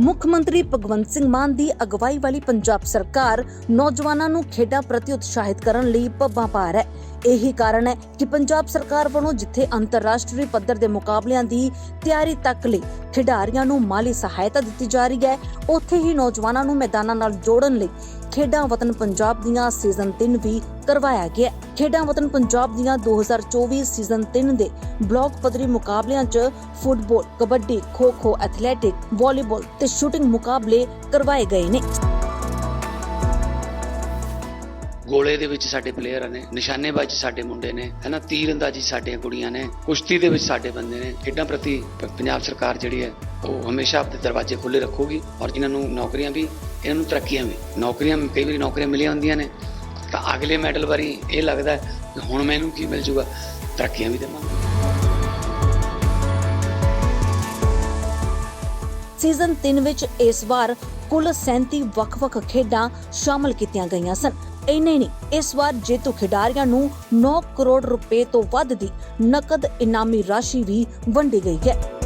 ਮੁੱਖ ਮੰਤਰੀ ਭਗਵੰਤ ਸਿੰਘ ਮਾਨ ਦੀ ਅਗਵਾਈ ਵਾਲੀ ਪੰਜਾਬ ਸਰਕਾਰ ਨੌਜਵਾਨਾਂ ਨੂੰ ਖੇਡਾਂ ਪ੍ਰਤੀ ਉਤਸ਼ਾਹਿਤ ਕਰਨ ਲਈ ਪੱਬਾਂ ਭਾਰ ਹੈ। ਇਹੀ ਕਾਰਨ ਹੈ ਕਿ ਪੰਜਾਬ ਸਰਕਾਰ ਵੱਲੋਂ ਜਿੱਥੇ ਅੰਤਰਰਾਸ਼ਟਰੀ ਪੱਧਰ ਦੇ ਮੁਕਾਬਲਿਆਂ ਦੀ ਤਿਆਰੀ ਤੱਕ ਲਈ ਖਿਡਾਰੀਆਂ ਨੂੰ ਮਾਲੀ ਸਹਾਇਤਾ ਦਿੱਤੀ ਜਾ ਰਹੀ ਹੈ ਉੱਥੇ ਹੀ ਨੌਜਵਾਨਾਂ ਨੂੰ ਮੈਦਾਨਾਂ ਨਾਲ ਜੋੜਨ ਲਈ ਖੇਡਾਂ ਵਤਨ ਪੰਜਾਬ ਦੀਆਂ ਸੀਜ਼ਨ 3 ਵੀ ਕਰਵਾਇਆ ਗਿਆ ਖੇਡਾਂ ਵਤਨ ਪੰਜਾਬ ਦੀਆਂ 2024 ਸੀਜ਼ਨ 3 ਦੇ ਬਲਾਕ ਪੱਧਰੀ ਮੁਕਾਬਲਿਆਂ 'ਚ football, kabaddi, kho-kho, athletic, volleyball ਤੇ ਸ਼ੂਟਿੰਗ ਮੁਕਾਬਲੇ ਕਰਵਾਏ ਗਏ ਨੇ। ਗੋਲੇ ਦੇ ਵਿੱਚ ਸਾਡੇ ਪਲੇਅਰ ਨੇ, ਨਿਸ਼ਾਨੇਬਾਜ਼ੀ ਸਾਡੇ ਮੁੰਡੇ ਨੇ, ਹਨਾ? ਤੀਰ ਅੰਦਾਜ਼ੀ ਸਾਡੀਆਂ ਕੁੜੀਆਂ ਨੇ, ਕੁਸ਼ਤੀ ਦੇ ਵਿੱਚ ਸਾਡੇ ਬੰਦੇ ਨੇ, ਖੇਡਾਂ ਪ੍ਰਤੀ ਪੰਜਾਬ ਸਰਕਾਰ ਜਿਹੜੀ ਹੈ, ਉਹ ਹਮੇਸ਼ਾ ਆਪਣੇ ਦਰਵਾਜ਼ੇ ਖੁੱਲੇ ਰੱਖੂਗੀ ਔਰ ਜਿਨ੍ਹਾਂ ਨੂੰ ਨੌਕਰੀਆਂ ਵੀ, ਇਹਨਾਂ ਨੂੰ ਤਰੱਕੀਆਂ ਵੀ, ਨੌਕਰੀਆਂ, ਕਈ ਵਾਰੀ ਨੌਕਰੀਆਂ ਮਿਲੀਆਂ ਹੁੰਦੀਆਂ ਨੇ, ਤਾਂ ਅਗਲੇ ਮੈਡਲ ਵਾਰੀ ਇਹ ਲੱਗਦਾ ਹੈ ਕਿ ਹੁਣ ਮੈਨੂੰ ਕੀ ਮਿਲ ਜੂਗਾ, ਤਰੱਕੀਆਂ ਵੀ ਦੇਵਾਂਗੇ। ਸੀਜ਼ਨ 3 ਵਿੱਚ ਇਸ ਵਾਰ ਕੁੱਲ 37 ਵੱਖ-ਵੱਖ ਖੇਡਾਂ ਸ਼ਾਮਲ ਕੀਤੀਆਂ ਗਈਆਂ ਸਨ। ਇੰਨੇ ਨਹੀਂ। ਇਸ ਵਾਰ ਜੇਤੂ ਖਿਡਾਰੀਆਂ ਨੂੰ 9 ਕਰੋੜ ਰੁਪਏ ਤੋਂ ਵੱਧ ਦੀ ਨਕਦ ਇਨਾਮੀ ਰਾਸ਼ੀ ਵੀ ਵੰਡੀ ਗਈ ਹੈ।